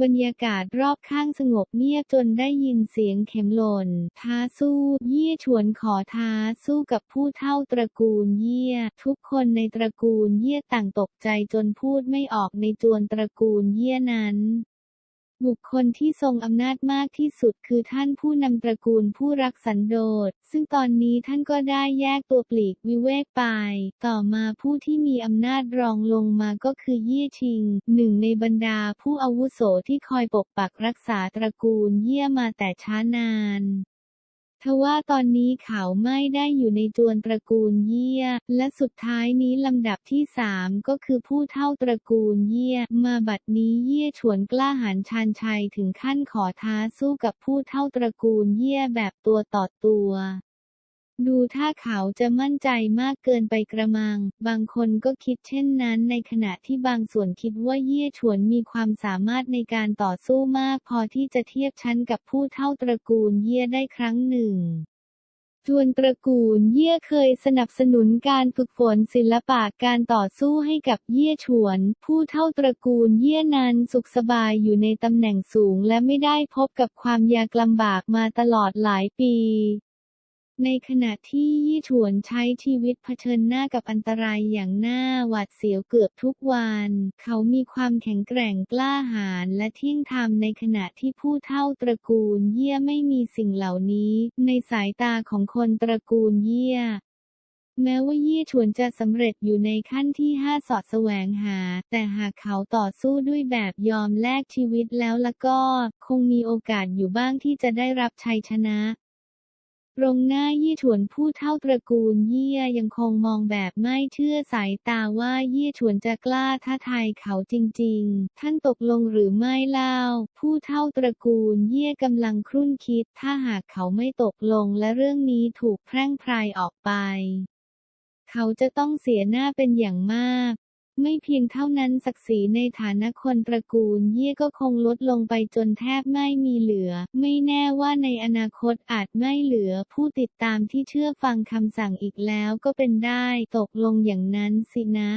บรรยากาศรอบข้างสงบเงียบจนได้ยินเสียงเข็มหล่น ท้าสู้ เยี่ยชวนขอท้าสู้กับผู้เท่าตระกูลเยี่ย ทุกคนในตระกูลเยี่ยต่างตกใจจนพูดไม่ออกในจวนตระกูลเยี่ยนั้น บุคคลที่ทรงอำนาจมากที่สุดคือท่านผู้นำตระกูลผู้รักสันโดษ ซึ่งตอนนี้ท่านก็ได้แยกตัวปลีกวิเวกไป ต่อมาผู้ที่มีอำนาจรองลงมาก็คือเยี่ยชิง หนึ่งในบรรดาผู้อาวุโสที่คอยปกปักรักษาตระกูลเยี่ยมาแต่ช้านาน ทว่าตอนนี้เขาไม่ได้อยู่ในจวนตระกูลเยี่ย และสุดท้ายนี้ลำดับที่สามก็คือผู้เท่าตระกูลเยี่ย มาบัดนี้เยี่ยฉวนกล้าหาญชานชัยถึงขั้นขอท้าสู้กับผู้เท่าตระกูลเยี่ยแบบตัวต่อตัว ดูถ้าเขาจะมั่นใจมากเกินไปกระมัง บางคนก็คิดเช่นนั้นในขณะที่บางส่วนคิดว่าเยี่ยฉวนมีความสามารถในการต่อสู้มากพอที่จะเทียบชั้นกับผู้เท่าตระกูลเยี่ยได้ครั้งหนึ่งจวนตระกูลเยี่ยเคยสนับสนุนการฝึกฝนศิลปะการต่อสู้ให้กับเยี่ยฉวน ผู้เท่าตระกูลเยี่ยนั้นสุขสบายอยู่ในตำแหน่งสูงและไม่ได้พบกับความยากลำบากมาตลอดหลายปี ในขณะที่ยี่ฉวนใช้ชีวิตเผชิญหน้ากับอันตรายอย่างหน่าหวาดเสียวเกือบทุกวัน เขามีความแข็งแกร่งกล้าหาญและเที่ยงธรรมในขณะที่ผู้เท่าตระกูลเยี่ยไม่มีสิ่งเหล่านี้ ในสายตาของคนตระกูลเยี่ยแม้ว่ายี่ยฉวนจะสำเร็จอยู่ในขั้นที่ห้าสอดแสวงหา แต่หากเขาต่อสู้ด้วยแบบยอมแลกชีวิตแล้วละก็ คงมีโอกาสอยู่บ้างที่จะได้รับชัยชนะ ตรงหน้ายี่ฉวนผู้เท่าตระกูลเยี่ยยังคงมองแบบไม่เชื่อสายตาว่าเยี่ยฉวนจะกล้าท้าทายเขาจริง ๆ ท่านตกลงหรือไม่เล่า ผู้เท่าตระกูลเยี่ยกำลังครุ่นคิด ถ้าหากเขาไม่ตกลงและเรื่องนี้ถูกแพร่งพรายออกไป เขาจะต้องเสียหน้าเป็นอย่างมาก ไม่เพียงเท่านั้นศักดิ์ศรีในฐานะคนตระกูลเยี่ยก็คงลดลงไปจนแทบไม่มีเหลือ ไม่แน่ว่าในอนาคตอาจไม่เหลือ ผู้ติดตามที่เชื่อฟังคำสั่งอีกแล้วก็เป็นได้ ตกลงอย่างนั้นสินะ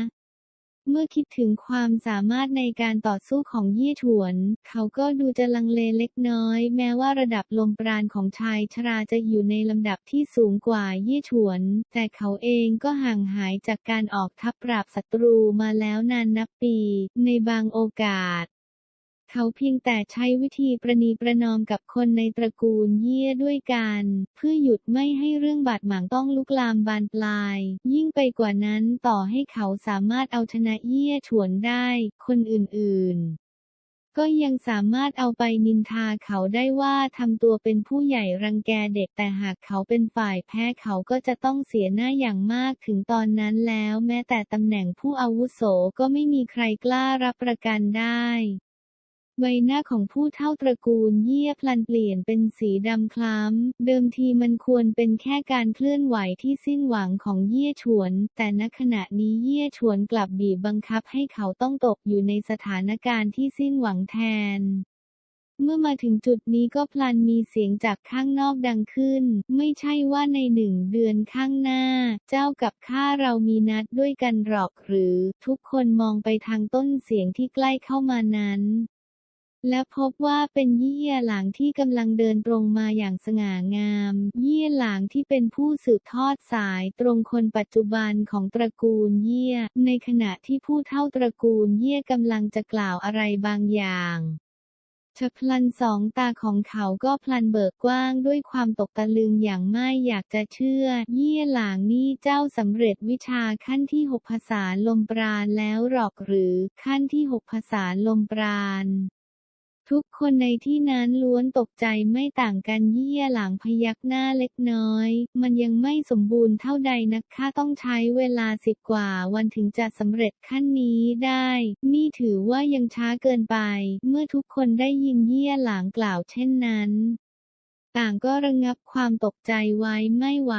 เมื่อคิดถึงความสามารถในการต่อสู้ของยี่ถวน เขาก็ดูจะลังเลเล็กน้อย แม้ว่าระดับลมปราณของชายชราจะอยู่ในลำดับที่สูงกว่ายี่ถวน แต่เขาเองก็ห่างหายจากการออกทัพปราบศัตรูมาแล้วนานนับปี ในบางโอกาส เขาเพียงแต่ใช้วิธีประนีประนอมกับคนในตระกูลเยี่ยด้วยกัน เพื่อหยุดไม่ให้เรื่องบาดหมางต้องลุกลามบานปลาย ยิ่งไปกว่านั้นต่อให้เขาสามารถเอาชนะเยี่ยฉวนได้ คนอื่นๆก็ยังสามารถเอาไปนินทาเขาได้ว่าทำตัวเป็นผู้ใหญ่รังแกเด็กแต่หากเขาเป็นฝ่ายแพ้เขาก็จะต้องเสียหน้าอย่างมากถึงตอนนั้นแล้ว แม้แต่ตำแหน่งผู้อาวุโสก็ไม่มีใครกล้ารับประกันได้ ใบหน้าของผู้เท่าตระกูลเยี่ยพลันเปลี่ยนเป็นสีดำคล้ำ เดิมทีมันควรเป็นแค่การเคลื่อนไหวที่สิ้นหวังของเยี่ยฉวน แต่ณขณะนี้เยี่ยฉวนกลับบีบบังคับให้เขาต้องตกอยู่ในสถานการณ์ที่สิ้นหวังแทนเมื่อมาถึงจุดนี้ก็พลันมีเสียงจากข้างนอกดังขึ้น ไม่ใช่ว่าในหนึ่งเดือนข้างหน้า เจ้ากับข้าเรามีนัดด้วยกันหรอกหรือ ทุกคนมองไปทางต้นเสียงที่ใกล้เข้ามานั้น และพบว่าเป็นเยี่ยหลางที่กำลังเดินตรงมาอย่างสง่างาม เยี่ยหลางที่เป็นผู้สืบทอดสายตรงคนปัจจุบันของตระกูลเยี่ย ในขณะที่ผู้เท่าตระกูลเยี่ยกำลังจะกล่าวอะไรบางอย่างชะพลันสองตาของเขาก็พลันเบิกกว้างด้วยความตกตะลึงอย่างไม่อยากจะเชื่อ เยี่ยหลางนี่เจ้าสำเร็จวิชาขั้นที่หกภาษาลมปราณแล้วหรอกหรือขั้นที่หกภาษาลมปราณ ทุกคนในที่นั้นล้วนตกใจไม่ต่างกันเยี่ยหลังพยักหน้าเล็กน้อย มันยังไม่สมบูรณ์เท่าใดนะคะต้องใช้เวลาสิบกว่าวันถึงจะสำเร็จขั้นนี้ได้ นี่ถือว่ายังช้าเกินไป เมื่อทุกคนได้ยินเยี่ยหลังกล่าวเช่นนั้น ต่างก็ระงับความตกใจไว้ไม่ไหว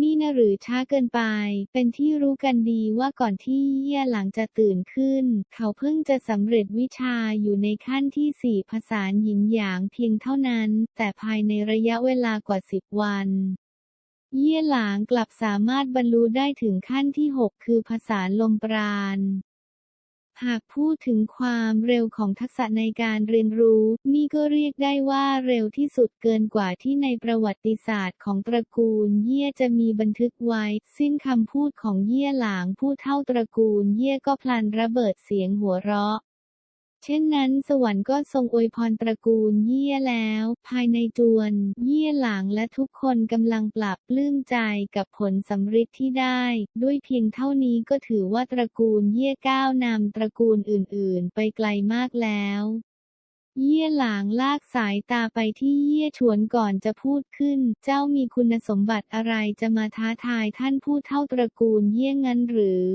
นี่นะหรือช้าเกินไป เป็นที่รู้กันดีว่าก่อนที่เยี่ยหลังจะตื่นขึ้น เขาเพิ่งจะสำเร็จวิชาอยู่ในขั้นที่สี่ผสาหยินหยางเพียงเท่านั้น แต่ภายในระยะเวลากว่าสิบวันเยี่ยหลางกลับสามารถบรรลุได้ถึงขั้นที่หกคือผสาลมปราณ หากพูดถึงความเร็วของทักษะในการเรียนรู้ นี่ก็เรียกได้ว่าเร็วที่สุดเกินกว่าที่ในประวัติศาสตร์ของตระกูลเย่จะมีบันทึกไว้ สิ้นคำพูดของเย่หลางผู้เท่าตระกูลเย่ก็พลันระเบิดเสียงหัวเราะ เช่นนั้นสวรรค์ก็ทรงอวยพรตระกูลเยี่ยแล้ว ภายในจวน เยี่ยหลางและทุกคนกำลังปรับปลื้มใจกับผลสำฤทธิ์ที่ได้ ด้วยเพียงเท่านี้ก็ถือว่าตระกูลเยี่ยก้าวนำตระกูลอื่นๆ ไปไกลมากแล้วเยี่ยหลางลากสายตาไปที่เยี่ยฉวนก่อนจะพูดขึ้น เจ้ามีคุณสมบัติอะไรจะมาท้าทายท่านผู้เท่าตระกูลเยี่ยงั้นหรือ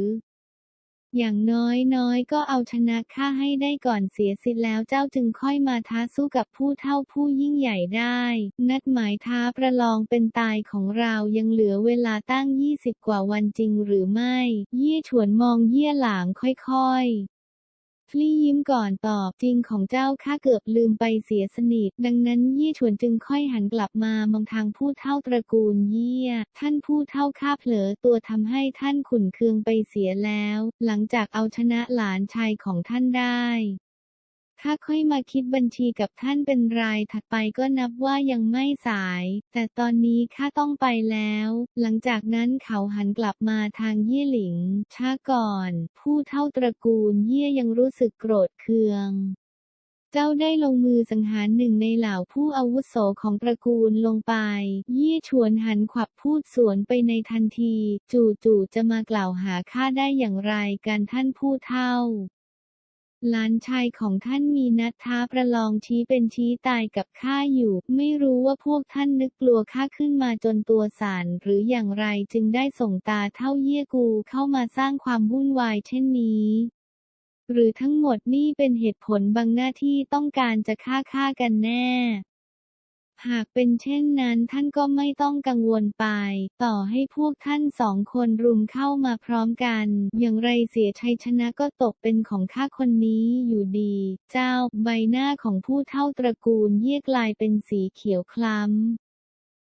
อย่างน้อยๆก็เอาชนะข้าให้ได้ก่อนเสียสิทธิ์แล้วเจ้าจึงค่อยมาท้าสู้กับผู้เท่าผู้ยิ่งใหญ่ได้ นัดหมายท้าประลองเป็นตายของเรายังเหลือเวลาตั้ง 20 กว่าวันจริงหรือไม่ เยี่ยฉวนมองเยี่ยหลางค่อยๆ ลี่ยิ้มก่อนตอบจริงของเจ้าข้าเกือบลืมไปเสียสนิท ดังนั้นยี่ชวนจึงค่อยหันกลับมามองทางผู้เท่าตระกูลเยี่ย ท่านผู้เท่าข้าเผลอตัวทำให้ท่านขุนเคืองไปเสียแล้ว หลังจากเอาชนะหลานชายของท่านได้ ข้าค่อยมาคิดบัญชีกับท่านเป็นรายถัดไปก็นับว่ายังไม่สาย แต่ตอนนี้ข้าต้องไปแล้ว หลังจากนั้นเขาหันกลับมาทางเยี่ยหลิง ช้าก่อน ผู้เท่าตระกูลเยี่ยยังรู้สึกโกรธเคืองเจ้าได้ลงมือสังหารหนึ่งในเหล่าผู้อาวุโสของตระกูลลงไปเยี่ยชวนหันขวับพูดสวนไปในทันที จู่ๆจะมากล่าวหาข้าได้อย่างไรกันท่านผู้เท่า หลานชายของท่านมีนัดท้าประลองชี้เป็นชี้ตายกับข้าอยู่ ไม่รู้ว่าพวกท่านนึกกลัวข้าขึ้นมาจนตัวสั่นหรืออย่างไรจึงได้ส่งตาเท่าเยี่ยกูเข้ามาสร้างความวุ่นวายเช่นนี้หรือทั้งหมดนี่เป็นเหตุผลบางหน้าที่ต้องการจะฆ่าฆ่ากันแน่ หากเป็นเช่นนั้นท่านก็ไม่ต้องกังวลไป ต่อให้พวกท่านสองคนรุมเข้ามาพร้อมกัน อย่างไรเสียชัยชนะก็ตกเป็นของข้าคนนี้อยู่ดี เจ้าใบหน้าของผู้เท่าตระกูลเยี่ยกลายเป็นสีเขียวคล้ำ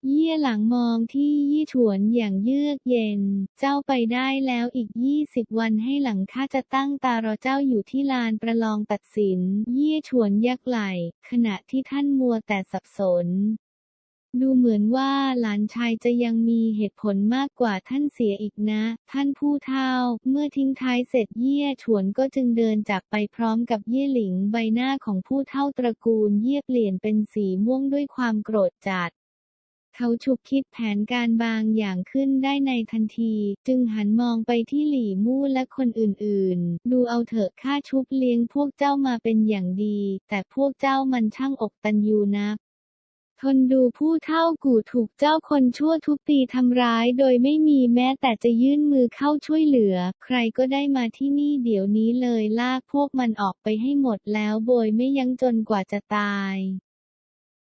เยี่ยหลังมองที่ยี่ฉวนอย่างเยือกเย็น เจ้าไปได้แล้วอีกยี่สิบวันให้หลังข้าจะตั้งตารอเจ้าอยู่ที่ลานประลองตัดสิน เยี่ยฉวนยักไหล ขณะที่ท่านมัวแต่สับสน ดูเหมือนว่าหลานชายจะยังมีเหตุผลมากกว่าท่านเสียอีกนะ ท่านผู้เฒ่า เมื่อทิ้งท้ายเสร็จเยี่ยฉวนก็จึงเดินจากไปพร้อมกับเยี่ยหลิงใบหน้าของผู้เฒ่าตระกูลเยี่ยเปลี่ยนเป็นสีม่วงด้วยความโกรธจัด เขาฉุกคิดแผนการบางอย่างขึ้นได้ในทันที จึงหันมองไปที่หลี่มู่และคนอื่นๆ ดูเอาเถอะข้าชุบเลี้ยงพวกเจ้ามาเป็นอย่างดี แต่พวกเจ้ามันช่างอกตันยูนักทนดูผู้เท่ากู่ถูกเจ้าคนชั่วทุบตีทำร้ายโดยไม่มีแม้แต่จะยื่นมือเข้าช่วยเหลือ ใครก็ได้มาที่นี่เดี๋ยวนี้เลยลากพวกมันออกไปให้หมดแล้วโบยไม่ยั้งจนกว่าจะตาย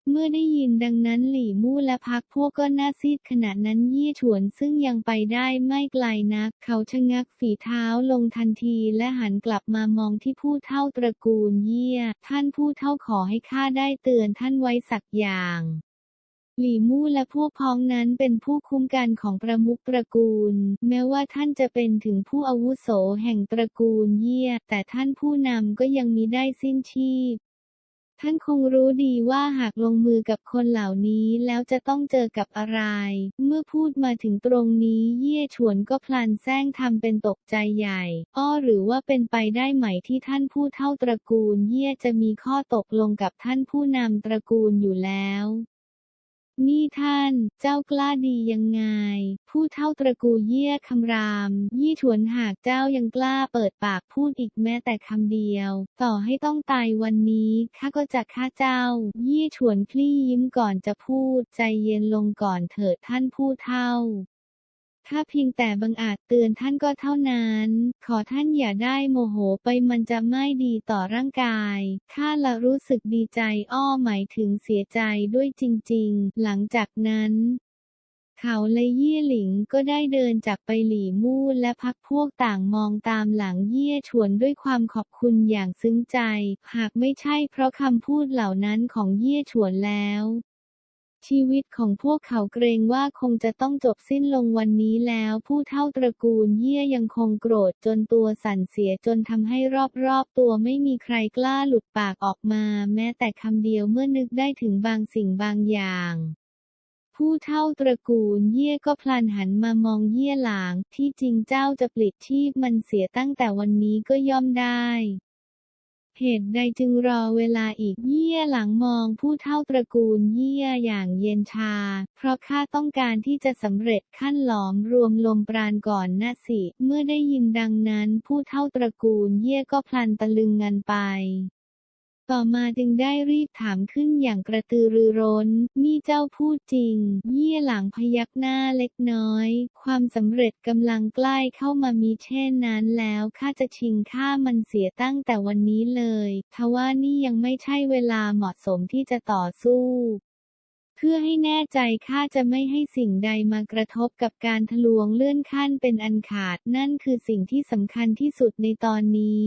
เมื่อได้ยินดังนั้นหลี่มู่และพักพวกก็หน้าซีดขณะนั้นยี่ฉวนซึ่งยังไปได้ไม่ไกลนัก เขาชะงักฝีเท้าลงทันทีและหันกลับมามองที่ผู้เท่าตระกูลเยี่ย ท่านผู้เท่าขอให้ข้าได้เตือนท่านไว้สักอย่างหลี่มู่และพวกพ้องนั้นเป็นผู้คุ้มกันของประมุขตระกูล แม้ว่าท่านจะเป็นถึงผู้อาวุโสแห่งตระกูลเยี่ย แต่ท่านผู้นำก็ยังมีได้สิ้นชีพ ท่านคงรู้ดีว่าหากลงมือกับคนเหล่านี้แล้วจะต้องเจอกับอะไร เมื่อพูดมาถึงตรงนี้เย่ฉวนก็พลันแซงทำเป็นตกใจใหญ่ อ้อหรือว่าเป็นไปได้ไหมที่ท่านผู้เท่าตระกูลเย่จะมีข้อตกลงกับท่านผู้นำตระกูลอยู่แล้ว นี่ท่าน เจ้ากล้าดียังไง ผู้เท่าตระกูลเยี่ยคำราม ยี่ถวนหากเจ้ายังกล้าเปิดปากพูดอีกแม้แต่คำเดียว ต่อให้ต้องตายวันนี้ข้าก็จะฆ่าเจ้า ยี่ถวนคลี่ยิ้มก่อนจะพูด ใจเย็นลงก่อนเถิดท่านผู้เท่า ถ้าเพียงแต่บังอาจเตือนท่านก็เท่านั้น ขอท่านอย่าได้โมโหไปมันจะไม่ดีต่อร่างกาย ข้าละรู้สึกดีใจอ้อหมายถึงเสียใจด้วยจริง ๆ หลังจากนั้นเขาและเยี่ยหลิงก็ได้เดินจากไปหลี่มู่และพักพวกต่างมองตามหลังเยี่ยฉวนด้วยความขอบคุณอย่างซึ้งใจ หากไม่ใช่เพราะคำพูดเหล่านั้นของเยี่ยฉวนแล้ว ชีวิตของพวกเขาเกรงว่าคงจะต้องจบสิ้นลงวันนี้แล้ว ผู้เฒ่าตระกูลเยี่ยยังคงโกรธจนตัวสั่นเสียจนทำให้รอบๆตัวไม่มีใครกล้าหลุดปากออกมา แม้แต่คำเดียวเมื่อนึกได้ถึงบางสิ่งบางอย่างผู้เฒ่าตระกูลเยี่ยก็พลันหันมามองเยี่ยหลาง ที่จริงเจ้าจะปลิดชีพมันเสียตั้งแต่วันนี้ก็ย่อมได้ เหตุใดจึงรอเวลาอีกเยี่ยหลังมองผู้เท่าตระกูลเยี่ยอย่างเย็นชา เพราะข้าต้องการที่จะสำเร็จขั้นหลอมรวมลมปราณก่อนนะสิ เมื่อได้ยินดังนั้นผู้เท่าตระกูลเยี่ยก็พลันตะลึงงันไป ต่อมาจึงได้รีบถามขึ้นอย่างกระตือรือร้น นี่เจ้าพูดจริง เยี่ยหลังพยักหน้าเล็กน้อย ความสำเร็จกำลังใกล้เข้ามามีเช่นนั้นแล้ว ข้าจะชิงฆ่ามันเสียตั้งแต่วันนี้เลยทว่านี่ยังไม่ใช่เวลาเหมาะสมที่จะต่อสู้เพื่อให้แน่ใจข้าจะไม่ให้สิ่งใดมากระทบกับการทะลวงเลื่อนขั้นเป็นอันขาด นั่นคือสิ่งที่สำคัญที่สุดในตอนนี้